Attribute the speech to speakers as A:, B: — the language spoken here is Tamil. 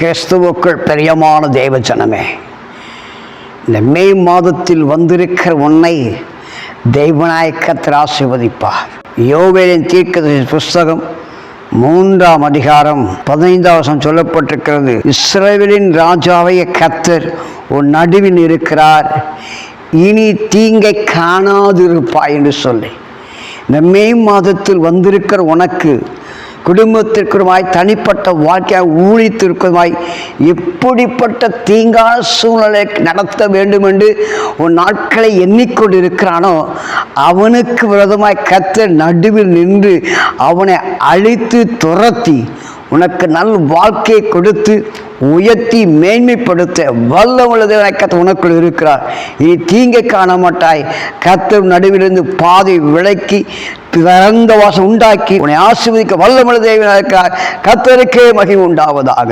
A: கிறிஸ்துவுக்குள் பிரியமான தேவ ஜனமே இந்த மே மாதத்தில் வந்திருக்கிற உன்னை தெய்வநாயக்கத்தில் ஆசீர்வதிப்பார். யோவேலின் தீர்க்க புஸ்தகம் மூன்றாம் அதிகாரம் பதினைந்தாம் சொல்லப்பட்டிருக்கிறது இஸ்ரேலின் ராஜாவைய கத்தர் உன் நடுவில் இருக்கிறார். இனி தீங்கை காணாதிருப்பாய் என்று சொல்லி. இந்த மே மாதத்தில் வந்திருக்கிற உனக்கு குடும்பத்திற்குமாய் தனிப்பட்ட வாழ்க்கையாக ஊழித்திருக்குமாய் எப்படிப்பட்ட தீங்கான சூழ்நிலை நடத்த வேண்டும் என்று உன் நாட்களை எண்ணிக்கொண்டிருக்கிறானோ அவனுக்கு விரோதமாய் கத்த நடுவில் நின்று அவனை அழித்து துரத்தி உனக்கு நல் வாழ்க்கையை கொடுத்து உயர்த்தி மேன்மைப்படுத்த வல்ல உள்ளதை கத்த உனக்குள் இருக்கிறார். இனி தீங்கை காண மாட்டாய் கத்தர் நடுவிலிருந்து பாதை விளக்கி திறந்த வாசம் உண்டாக்கி உன்னை ஆசிர்வதிக்க வல்லமுள்ள தேவனாக கத்தருக்கே மகிழ்வு உண்டாவதாக.